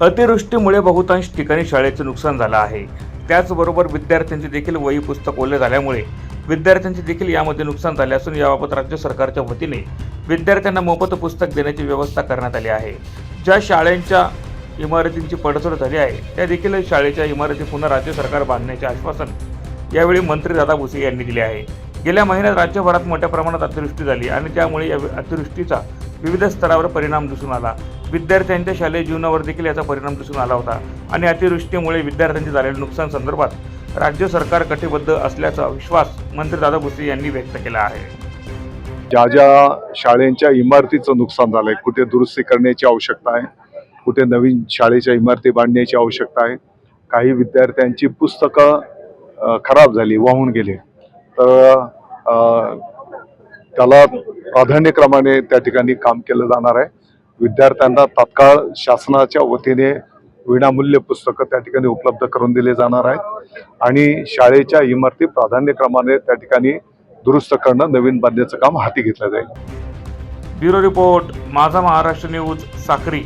अतिवृष्टीमुळे बहुतांश ठिकाणी शाळेचे नुकसान झालं आहे. त्याचबरोबर विद्यार्थ्यांचे देखील वही पुस्तक ओले झाल्यामुळे विद्यार्थ्यांचे देखील यामध्ये नुकसान झाले असून याबाबत राज्य सरकारच्या वतीने विद्यार्थ्यांना मोफत पुस्तक देण्याची व्यवस्था करण्यात आली आहे. ज्या शाळेंच्या इमारतींची पडझड झाली आहे त्या देखील शाळेच्या इमारती पुन्हा राज्य सरकार बांधण्याचे आश्वासन यावेळी मंत्री दादा भुसे यांनी दिले आहे. गेल्या महिन्यात राज्यभरात मोठ्या प्रमाणात अतिवृष्टी झाली आणि त्यामुळे या अतिवृष्टीचा विविध स्तरावर परिणाम दिसून आला. विद्यार्थ्यांच्या शालेय जीवनावर देखील याचा परिणाम दिसून आला होता. आणि अतिवृष्टीमुळे विद्यार्थ्यांचे झालेल्या नुकसान संदर्भात राज्य सरकार कटिबद्ध असल्याचा विश्वास मंत्री दादा भुसे यांनी व्यक्त केला आहे. ज्या ज्या शाळेंच्या इमारतीचं नुकसान झालंय कुठे दुरुस्ती करण्याची आवश्यकता आहे कुठे नवीन शाळेच्या इमारती बांधण्याची आवश्यकता आहे काही विद्यार्थ्यांची पुस्तकं खराब झाली वाहून गेली. तर त्याला प्राधान्यक्रमाने त्या ठिकाणी काम केलं जाणार आहे. विद्यार्थ्यांना तात्काळ शासनाच्या वतीने विनामूल्य पुस्तकं त्या ठिकाणी उपलब्ध करून दिले जाणार आहेत. आणि शाळेच्या इमारती प्राधान्यक्रमाने त्या ठिकाणी दुरुस्त करणं नवीन बांधण्याचं काम हाती घेतलं जाईल. ब्युरो रिपोर्ट माझा महाराष्ट्र न्यूज साक्री.